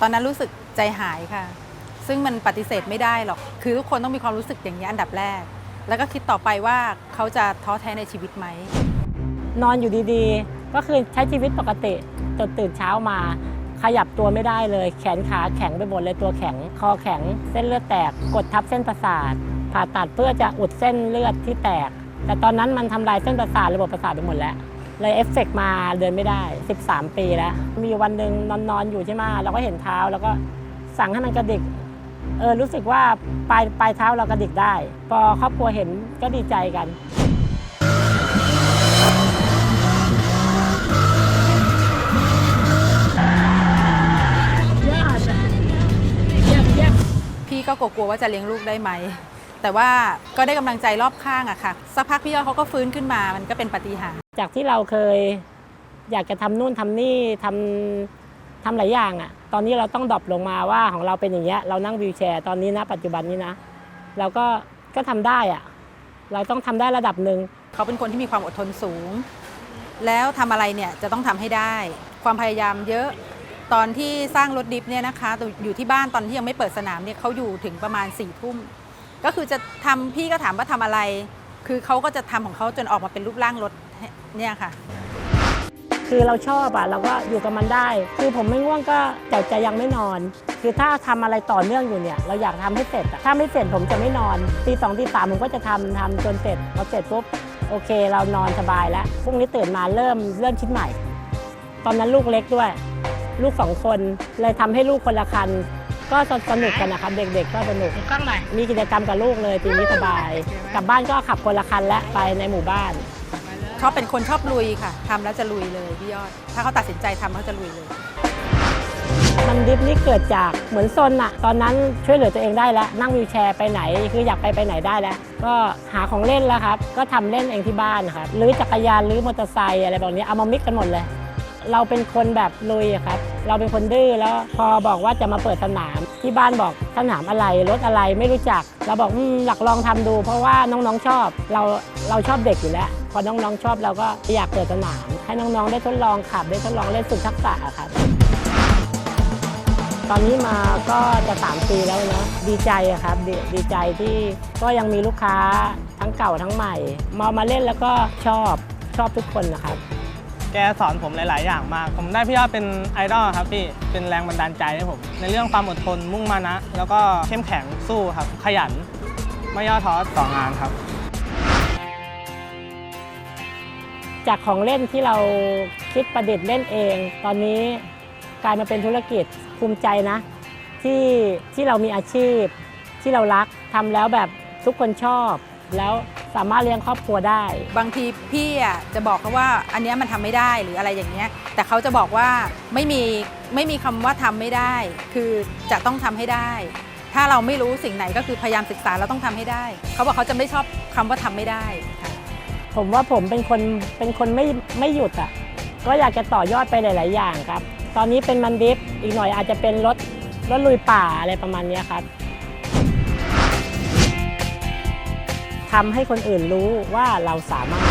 ตอนนั้นรู้สึกใจหายค่ะ ซึ่งมันปฏิเสธไม่ได้หรอก คือทุกคนต้องมีความรู้สึกอย่างนี้อันดับแรก แล้วก็คิดต่อไปว่าเขาจะท้อแท้ในชีวิตไหม นอนอยู่ดีๆ ก็คือใช้ชีวิตปกติจนตื่นเช้ามา ขยับตัวไม่ได้เลย แขนขาแข็งไปหมดเลยตัวแข็ง คอแข็ง เส้นเลือดแตก กดทับเส้นประสาท ผ่าตัดเพื่อจะอุดเส้นเลือดที่แตก แต่ตอนนั้นมันทำลายเส้นประสาทระบบประสาทไปหมดแล้ว เลยเอฟเฟกต์มาเดินไม่ได้ 13 ปีแล้ว มีวันหนึ่งนอนๆอยู่ใช่ไหมเราก็เห็นเท้าแล้วก็สั่งให้มันกระดิกเออรู้สึกว่าปลายปลายเท้าเรากระดิกได้ พอครอบครัวเห็นก็ดีใจกันพี่ก็กลัวว่าจะเลี้ยงลูกได้ไหม แต่ว่าก็ได้กำลังใจรอบข้างอะค่ะ สักพักพี่ยอดเขาก็ฟื้นขึ้นมา มันก็เป็นปาฏิหารย์ จากที่เราเคยอยากจะทำนู่นทำนี่ทำทำหลายอย่างอะ่ะ ตอนนี้เราต้องดรอปลงมาว่าของเราเป็นอย่างเงี้ย เรานั่งวีลแชร์ตอนนี้นะ ปัจจุบันนี้นะ เราก็ก็ทำได้อะ่ะ เราต้องทำได้ระดับหนึ่ง เขาเป็นคนที่มีความอดทนสูง แล้วทำอะไรเนี่ยจะต้องทำให้ได้ ความพยายามเยอะ ตอนที่สร้างรถดิฟเนี่ยนะคะ อยู่ที่บ้านตอนที่ยังไม่เปิดสนามเนี่ยเขาอยู่ถึงประมาณ4ี่ทุ่ม ก็คือจะทำพี่ก็ถามว่าทำอะไร คือเขาก็จะทำของเขาจนออกมาเป็นรูปร่างรถเนี่ยค่ะ คือเราชอบอะเราก็อยู่กับมันได้ คือผมไม่ง่วงก็แต่จะยังไม่นอน คือถ้าทำอะไรต่อเนื่องอยู่เนี่ย เราอยากทำให้เสร็จอะถ้าไม่เสร็จผมจะไม่นอนตีสองตีสามผมก็จะทำทำจนเสร็จพอเสร็จปุ๊บโอเค เรานอนสบายแล้วพรุ่งนี้ตื่นมาเริ่มเริ่มชิ้นใหม่ ตอนนั้นลูกเล็กด้วย ลูกสองคนเลยทำให้ลูกคนละคัน ก็สนุกกันนะครับเด็กๆ ก็สนุกมีกิจกรรมกับลูกเลยทีนี้สบาย กลับบ้านก็ขับคนละคันและไปในหมู่บ้าน ชอบเป็นคนชอบลุยค่ะทำแล้วจะลุยเลยพี่ยอด ถ้าเขาตัดสินใจทำเขาจะลุยเลย มันดิฟนี่เกิดจากเหมือนซนอะตอนนั้นช่วยเหลือตัวเองได้แล้ว นั่งวีลแชร์ไปไหน คืออยากไปไปไหนได้แล้ว ก็หาของเล่นแล้วครับ ก็ทำเล่นเองที่บ้านครับหรือจักรยานหรือมอเตอร์ไซค์อะไรแบบนี้เอามามิกกันหมดเลย เราเป็นคนแบบลุยอะครับ เราเป็นคนดื้อแล้วพอบอกว่าจะมาเปิดสนาม ที่บ้านบอกสนามอะไรรถอะไรไม่รู้จัก เราบอกอหลักลองทำดู เพราะว่าน้องๆชอบ เราเราชอบเด็กอยู่แล้ว พอน้องๆชอบเราก็อยากเปิดสนามให้น้องๆได้ทดลองขับได้ทดลองเล่นฝึกทักษะครับตอนนี้มาก็จะ 3 ปีแล้วเนาะดีใจครับดดีใจที่ก็ยังมีลูกค้าทั้งเก่าทั้งใหม่ มามาเล่นแล้วก็ชอบชอบทุกคนนะครับ แกสอนผมหลาย ๆ อย่างมาก ผมได้พี่ยอดเป็นไอดอลครับพี่ เป็นแรงบันดาลใจให้ผม ในเรื่องความอดทนมุ่งมานะ แล้วก็เข้มแข็งสู้ครับ ขยัน ไม่ย่อท้อต่องานครับ จากของเล่นที่เราคิดประดิษฐ์เล่นเอง ตอนนี้กลายมาเป็นธุรกิจภูมิใจนะ ที่ที่เรามีอาชีพที่เรารักทำแล้วแบบทุกคนชอบ แล้วสามารถเลี้ยงครอบครัวได้ บางทีพี่อะจะบอกเขาว่าอันเนี้ยมันทำไม่ได้หรืออะไรอย่างเงี้ย แต่เขาจะบอกว่าไม่มีไม่มีคำว่าทำไม่ได้ คือจะต้องทำให้ได้ ถ้าเราไม่รู้สิ่งไหนก็คือพยายามศึกษาเราต้องทำให้ได้ เขาบอกเขาจะไม่ชอบคำว่าทำไม่ได้ค่ะ ผมว่าผมเป็นคนเป็นคนไม่ไม่หยุดอะ ก็อยากจะต่อยอดไปหลาย ๆ อย่างครับ ตอนนี้เป็นมันดิฟอีกหน่อยอาจจะเป็นรถรถลุยป่าอะไรประมาณเนี้ยครับ ทำให้คนอื่นรู้ว่าเราสามารถ